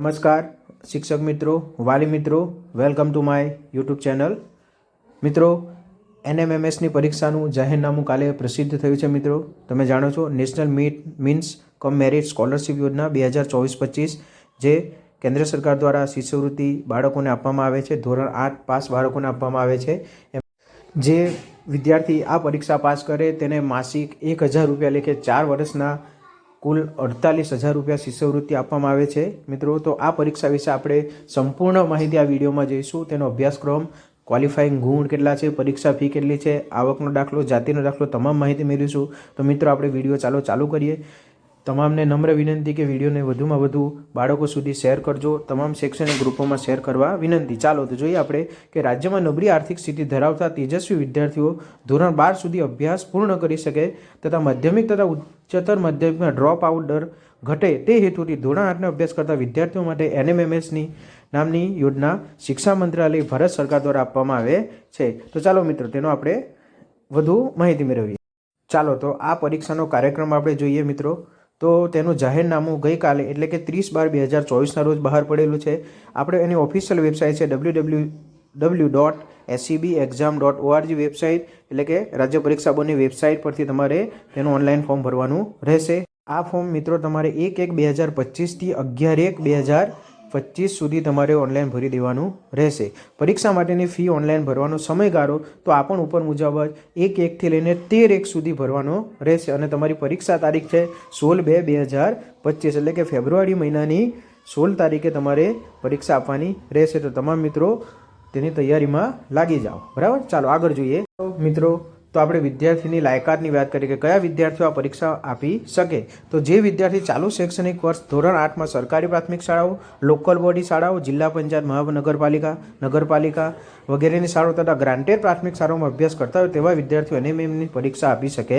નમસ્કાર, શિક્ષક મિત્રો, વાલી મિત્રો, welcome to my YouTube channel. મિત્રો એનએમએમએસની પરીક્ષાનું જાહેરનામું કાલે પ્રસિદ્ધ થયું છે, મિત્રો. તમે જાણો છો national meet means cum merit scholarship યોજના બે હજાર ચોવીસ પચીસ, જે કેન્દ્ર સરકાર દ્વારા શિષ્યવૃત્તિ બાળકોને આપવામાં આવે છે, ધોરણ આઠ પાસ બાળકોને આપવામાં આવે છે. જે વિદ્યાર્થી આ પરીક્ષા પાસ કરે, તેને માસિક એક હજાર રૂપિયા લેખે ચાર વર્ષના કુલ અડતાલીસ હજાર રૂપિયા શિષ્યવૃત્તિ આપવામાં આવે છે. મિત્રો, તો આ પરીક્ષા વિશે આપણે સંપૂર્ણ માહિતી આ વિડીયોમાં જઈશું. તેનો અભ્યાસક્રમ ક્વોલિફાઈંગ ગુણ કેટલા છે, પરીક્ષા ફી કેટલી છે, આવકનો દાખલો, જાતિનો દાખલો, તમામ માહિતી મેળવીશું. તો મિત્રો, આપણે વીડિયો ચાલો ચાલુ કરીએ. તમામને નમ્ર વિનંતી કે વિડીયોને વધુમાં વધુ બાળકો સુધી શેર કરજો. તમામ શૈક્ષણિક ગ્રુપોમાં શેર કરવા વિનંતી. ચાલો, તો જોઈએ આપણે કે રાજ્યમાં નબળી આર્થિક સ્થિતિ ધરાવતા તેજસ્વી વિદ્યાર્થીઓ ધોરણ બાર સુધી અભ્યાસ પૂર્ણ કરી શકે તથા માધ્યમિક તથા ઉચ્ચતર માધ્યમિકમાં ડ્રોપ આઉટ દર ઘટે તે હેતુથી ધોરણ આઠનો અભ્યાસ કરતા વિદ્યાર્થીઓ માટે એનએમએમએસની નામની યોજના શિક્ષા મંત્રાલય ભારત સરકાર દ્વારા આપવામાં આવે છે. તો ચાલો મિત્રો, તેનો આપણે વધુ માહિતી મેળવીએ. ચાલો, તો આ પરીક્ષાનો કાર્યક્રમ આપણે જોઈએ મિત્રો. તો તેનું જાહેરનામું ગઈકાલે એટલે કે ત્રીસ બાર બે હજાર ચોવીસના રોજ બહાર પડેલું છે. આપણે એની ઓફિશિયલ વેબસાઇટ છે W W W dot SCB exam dot ORG website એટલે કે રાજ્ય પરીક્ષા બોર્ડની વેબસાઇટ પરથી તમારે તેનું ઓનલાઈન ફોર્મ ભરવાનું રહેશે. આ ફોર્મ મિત્રો તમારે એક એક બે હજાર પચીસથી અગિયાર એક બે હજાર પચીસ સુધી તમારે ઓનલાઈન ભરી દેવાનું રહેશે. પરીક્ષા માટેની ફી ઓનલાઈન ભરવાનો સમયગાળો તો આ પણ ઉપર મુજબ જ એક એકથી લઈને તેર એક સુધી ભરવાનો રહેશે અને તમારી પરીક્ષા તારીખ છે સોળ બે બે હજાર પચીસ, એટલે કે ફેબ્રુઆરી મહિનાની સોળ તારીખે તમારે પરીક્ષા આપવાની રહેશે. તો તમામ મિત્રો તેની તૈયારીમાં લાગી જાઓ. બરાબર? ચાલો આગળ જોઈએ. મિત્રો તો આપણે વિદ્યાર્થીની લાયકાતની વાત કરીએ કે કયા વિદ્યાર્થીઓ આ પરીક્ષા આપી શકે? તો જે વિદ્યાર્થી ચાલુ શૈક્ષણિક વર્ષ ધોરણ આઠમાં સરકારી પ્રાથમિક શાળાઓ, લોકલ બોડી શાળાઓ, જિલ્લા પંચાયત મહાનગરપાલિકા, નગરપાલિકા વગેરેની શાળાઓ તથા ગ્રાન્ટેડ પ્રાથમિક શાળાઓમાં અભ્યાસ કરતા હોય તેવા વિદ્યાર્થીઓ એનએમએમની પરીક્ષા આપી શકે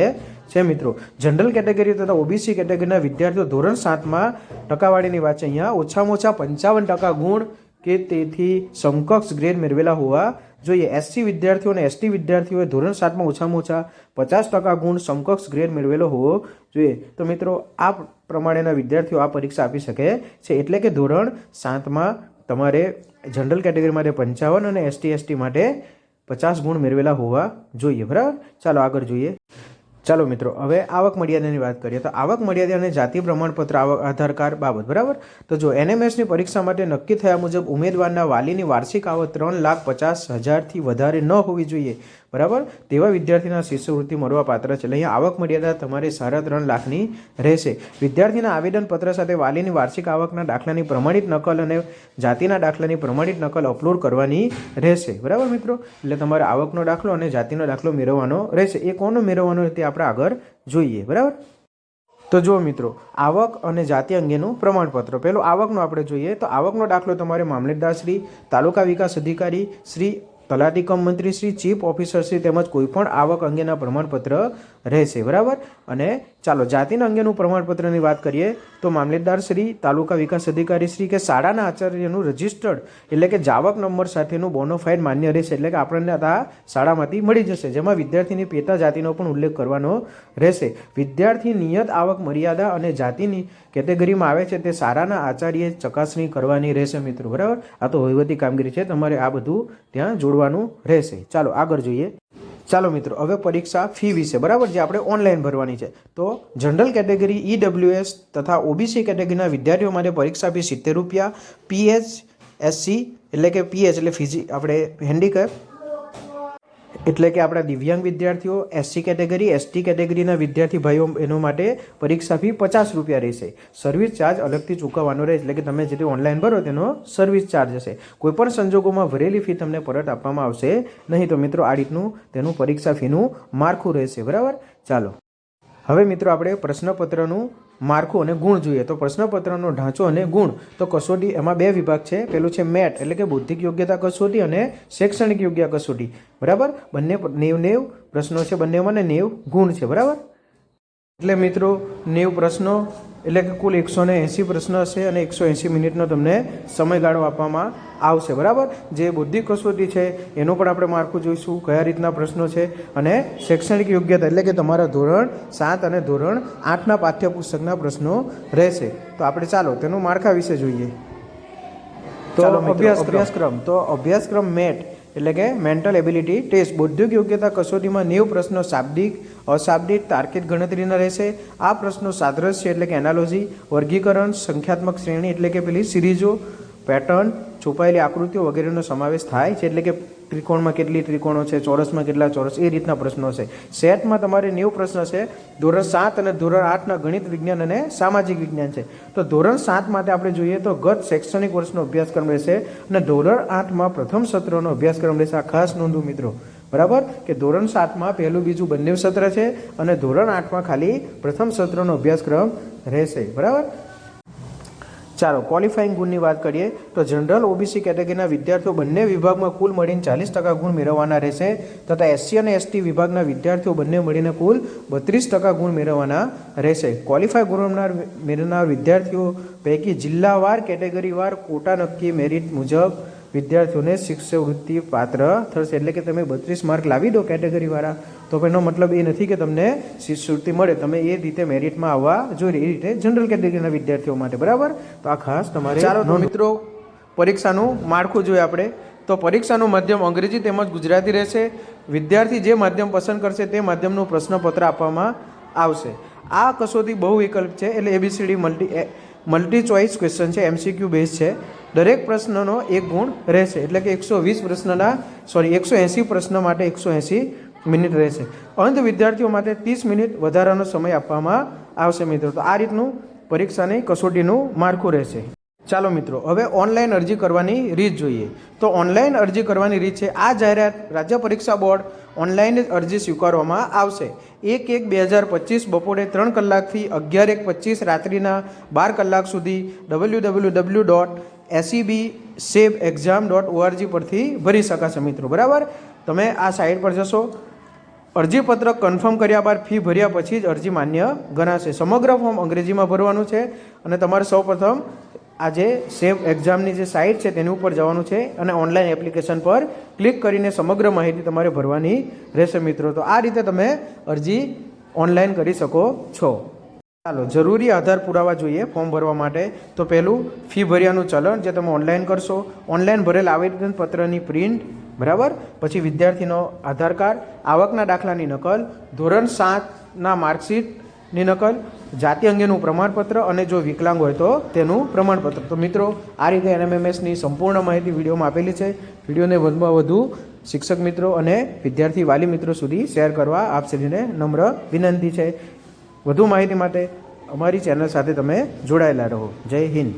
છે મિત્રો. જનરલ કેટેગરી તથા ઓબીસી કેટેગરીના વિદ્યાર્થીઓ ધોરણ સાતમાં ટકાવાળીની વાત છે. અહીંયા ઓછામાં ઓછા પંચાવન ટકા ગુણ કે તેથી સમકક્ષ ગ્રેડ મેળવેલા હોવા જોઈએ. એસસી વિદ્યાર્થીઓ અને એસટી વિદ્યાર્થીઓએ ધોરણ સાતમાં ઓછામાં ઓછા પચાસ ટકા ગુણ સમકક્ષ ગ્રેડ મેળવેલો હોવો જોઈએ. તો મિત્રો, આ પ્રમાણેના વિદ્યાર્થીઓ આ પરીક્ષા આપી શકે છે. એટલે કે ધોરણ સાતમાં તમારે જનરલ કેટેગરી માટે પંચાવન અને એસટી એસટી માટે પચાસ ગુણ મેળવેલા હોવા જોઈએ. બરાબર? ચાલો આગળ જોઈએ. ચાલો મિત્રો, હવે આવક મર્યાદાની વાત કરીએ તો આવક મર્યાદા અને જાતિ પ્રમાણપત્ર આવક આધાર કાર્ડ બાબત, બરાબર? તો જો એનએમએસની પરીક્ષા માટે નક્કી થયા મુજબ ઉમેદવારના વાલીની વાર્ષિક આવક ત્રણ લાખ પચાસ હજારથી વધારે ન હોવી જોઈએ બરાબર? તેવા વિદ્યાર્થીના શિષ્યવૃત્તિ મળવા પાત્ર છે. એટલે અહીંયા આવક મર્યાદા તમારે સાડા ત્રણ લાખની રહેશે. વિદ્યાર્થીના આવેદનપત્ર સાથે વાલીની વાર્ષિક આવકના દાખલાની પ્રમાણિત નકલ અને જાતિના દાખલાની પ્રમાણિત નકલ અપલોડ કરવાની રહેશે. બરાબર મિત્રો? એટલે તમારે આવકનો દાખલો અને જાતિનો દાખલો મેળવવાનો રહેશે. એ કોનો મેળવવાનો તે આપણે આગળ જોઈએ. બરાબર? તો જુઓ મિત્રો, આવક અને જાતિ અંગેનું પ્રમાણપત્ર. પેલું આવકનો આપણે જોઈએ. તો આવકનો દાખલો તમારે મામલતદાર શ્રી, તાલુકા વિકાસ અધિકારી શ્રી તલાટી કમ મંત્રી શ્રી, ચીફ ઓફિસર શ્રી તેમજ કોઈપણ આવક અંગેના પ્રમાણપત્ર રહેશે, બરાબર? અને ચાલો, જાતિના અંગેનું પ્રમાણપત્રની વાત કરીએ તો મામલતદાર શ્રી, તાલુકા વિકાસ અધિકારી શ્રી કે શાળાના આચાર્યનું રજિસ્ટર્ડ, એટલે કે જાવક નંબર સાથેનું બોનોફાઇડ માન્ય રહેશે, એટલે કે આપણને આ શાળામાંથી મળી જશે, જેમાં વિદ્યાર્થીની પેટા જાતિનો પણ ઉલ્લેખ કરવાનો રહેશે. વિદ્યાર્થી નિયત આવક મર્યાદા અને જાતિની કેટેગરીમાં આવે છે, તે શાળાના આચાર્યે ચકાસણી કરવાની રહેશે, મિત્રો, બરાબર? આ તો વહીવટી કામગીરી છે, તમારે આ બધું ત્યાં જોડવાનું રહેશે. ચાલો, આગળ જોઈએ. ચાલો મિત્રો, હવે પરીક્ષા ફી વિશે. બરાબર જે આપણે ઓનલાઈન ભરવાની છે. તો જનરલ કેટેગરી ઈડબ્લ્યુએસ તથા ઓબીસી કેટેગરીના વિદ્યાર્થીઓ માટે પરીક્ષા ફી સિત્તેર રૂપિયા પીએચ એસસી એટલે કે પીએચ એટલે ફિઝી, આપણે હેન્ડીકેપ એટલે કે આપણા દિવ્યાંગ વિદ્યાર્થીઓ એસસી કેટેગરી એસટી કેટેગરીના વિદ્યાર્થી ભાઈઓ એનો માટે પરીક્ષા ફી પચાસ રૂપિયા રહેશે. સર્વિસ ચાર્જ અલગથી ચૂકવવાનો રહે, એટલે કે તમે જે ઓનલાઈન ભરો તેનો સર્વિસ ચાર્જ હશે. કોઈપણ સંજોગોમાં ભરેલી ફી તમને પરત આપવામાં આવશે નહીં. તો મિત્રો, આ રીતનું તેનું પરીક્ષા ફીનું માળખું રહેશે. બરાબર? ચાલો. હવે મિત્રો આપણે પ્રશ્નપત્રનું માળખું અને ગુણ જોઈએ. તો પ્રશ્નપત્રનો ઢાંચો અને ગુણ. તો કસોટી એમાં બે વિભાગ છે. પેલું છે મેટ, એટલે કે બૌદ્ધિક યોગ્યતા કસોટી અને શૈક્ષણિક યોગ્ય કસોટી. બરાબર? બંને નેવ નેવ પ્રશ્નો છે બંનેમાં ને નેવ ગુણ છે. બરાબર? એટલે મિત્રો, નેવ પ્રશ્નો એટલે કે કુલ એકસો ને એંસી પ્રશ્ન હશે અને એકસો એંસી મિનિટનો તમને સમયગાળો આપવામાં આવશે બરાબર? જે બુદ્ધિ કસોટી છે એનું પણ આપણે માળખું જોઈશું કયા રીતના પ્રશ્નો છે અને શૈક્ષણિક યોગ્યતા એટલે કે તમારા ધોરણ સાત અને ધોરણ આઠના પાઠ્યપુસ્તકના પ્રશ્નો રહેશે. તો આપણે ચાલો તેનું માળખા વિશે જોઈએ. તો અભ્યાસ અભ્યાસક્રમ. તો અભ્યાસક્રમ મેટ. એટલે કે મેન્ટલ એબિલિટી ટેસ્ટ બૌદ્ધિક યોગ્યતા, કસોટીમાં નેવ પ્રશ્નો શાબ્દિક, અશાબ્દિક, તાર્કિક ગણતરીના રહેશે. આ પ્રશ્નો સાદ્રશ્ય એટલે કે એનાલોજી વર્ગીકરણ, સંખ્યાત્મક શ્રેણી એટલે કે પેલી સિરીઝો પેટર્ન છુપાયેલી આકૃતિઓ વગેરેનો સમાવેશ થાય છે. એટલે કે ત્રિકોણમાં કેટલી ત્રિકોણો છે, ચોરસમાં કેટલા ચોરસ, એ રીતના પ્રશ્નો છે. સેટમાં તમારે નેવું પ્રશ્ન છે, ધોરણ સાત અને ધોરણ આઠના ગણિત વિજ્ઞાન અને સામાજિક વિજ્ઞાન છે. તો ધોરણ સાત માટે આપણે જોઈએ તો ગત શૈક્ષણિક વર્ષનો અભ્યાસક્રમ રહેશે અને ધોરણ આઠમાં પ્રથમ સત્રનો અભ્યાસક્રમ રહેશે. આ ખાસ નોંધો મિત્રો. બરાબર? કે ધોરણ સાતમાં પહેલું બીજું બંને સત્ર છે અને ધોરણ આઠમાં ખાલી પ્રથમ સત્રનો અભ્યાસક્રમ રહેશે. બરાબર? ચાલો ક્વોલિફાઈંગ ગુણની વાત કરીએ તો જનરલ ઓબીસી કેટેગરીના વિદ્યાર્થીઓ બંને વિભાગમાં કુલ મળીને ચાલીસ ટકા ગુણ મેળવવાના રહેશે તથા એસસી અને એસટી વિભાગના વિદ્યાર્થીઓ બંને મળીને કુલ બત્રીસ ટકા ગુણ મેળવવાના રહેશે. ક્વોલિફાય ગુણ મેળવનાર મેળવનાર વિદ્યાર્થીઓ પૈકી જિલ્લાવાર કેટેગરીવાર કોટા નક્કી મેરિટ મુજબ વિદ્યાર્થીઓને શિષ્યવૃત્તિ પાત્ર થશે. એટલે કે તમે બત્રીસ માર્ક લાવી દો કેટેગરીવાળા. તો એનો મતલબ એ નથી કે તમને શિષ્યવૃત્તિ મળે. તમે એ રીતે મેરિટમાં આવવા જોઈએ. એ રીતે જનરલ કેટેગરીના વિદ્યાર્થીઓ માટે. બરાબર? તો આ ખાસ તમારે ચાલો મિત્રો પરીક્ષાનું માળખું જોઈએ આપણે. તો પરીક્ષાનું માધ્યમ અંગ્રેજી તેમજ ગુજરાતી રહેશે. વિદ્યાર્થી જે માધ્યમ પસંદ કરશે તે માધ્યમનું પ્રશ્નપત્ર આપવામાં આવશે. આ કસોટી બહુ વિકલ્પ છે. એટલે A B C D multi multi choice question છે. એમસીક્યુ બેઝ છે. દરેક પ્રશ્નનો એક ગુણ રહેશે. એટલે કે એકસો વીસ પ્રશ્નના સોરી એકસો એંસી પ્રશ્ન માટે એકસો એંસી મિનિટ રહેશે. અંત વિદ્યાર્થીઓ માટે ત્રીસ મિનિટ વધારાનો સમય આપવામાં આવશે મિત્રો. તો આ રીતનું પરીક્ષાની કસોટીનું માળખું રહેશે. ચાલો મિત્રો, હવે ઓનલાઈન અરજી કરવાની રીત જોઈએ. તો ઓનલાઈન અરજી કરવાની રીત છે, આ જાહેરાત રાજ્ય પરીક્ષા બોર્ડ ઓનલાઈન અરજી સ્વીકારવામાં આવશે. એક એક બે હજાર પચીસ બપોરે ત્રણ કલાકથી અગિયાર એક પચીસ રાત્રિના બાર કલાક સુધી W W W dot ACB save exam dot ORG પરથી ભરી શકાશે મિત્રો, બરાબર? તમે આ સાઇટ પર જશો, અરજીપત્ર કન્ફર્મ કર્યા બાદ ફી ભર્યા પછી જ અરજી માન્ય ગણાશે. સમગ્ર ફોર્મ અંગ્રેજીમાં ભરવાનું છે અને તમારે સૌપ્રથમ આ જે સેવ એક્ઝામની જે સાઇટ છે તેની ઉપર જવાનું છે અને ઓનલાઈન એપ્લિકેશન પર ક્લિક કરીને સમગ્ર માહિતી તમારે ભરવાની રહેશે મિત્રો. તો આ રીતે તમે અરજી ઓનલાઈન કરી શકો છો. ચાલો, જરૂરી આધાર પુરાવા જોઈએ ફોર્મ ભરવા માટે. તો પહેલું, ફી ભર્યાનું ચલણ જે તમે ઓનલાઈન કરશો. ઓનલાઈન ભરેલ આવેદન પત્રની પ્રિન્ટ, બરાબર? પછી વિદ્યાર્થીનો આધાર કાર્ડ, આવકના દાખલાની નકલ, ધોરણ સાતના માર્કશીટની નકલ, જાતિ અંગેનું પ્રમાણપત્ર અને જો વિકલાંગ હોય તો તેનું પ્રમાણપત્ર. તો મિત્રો, આ રીતે એનએમએમએસની સંપૂર્ણ માહિતી વિડીયોમાં આપેલી છે. વિડીયોને વધુમાં વધુ શિક્ષક મિત્રો અને વિદ્યાર્થી વાલી મિત્રો સુધી શેર કરવા આપ શ્રીને નમ્ર વિનંતી છે. વધુ માહિતી માટે અમારી ચેનલ સાથે તમે જોડાયેલા રહો. જય હિન્દ.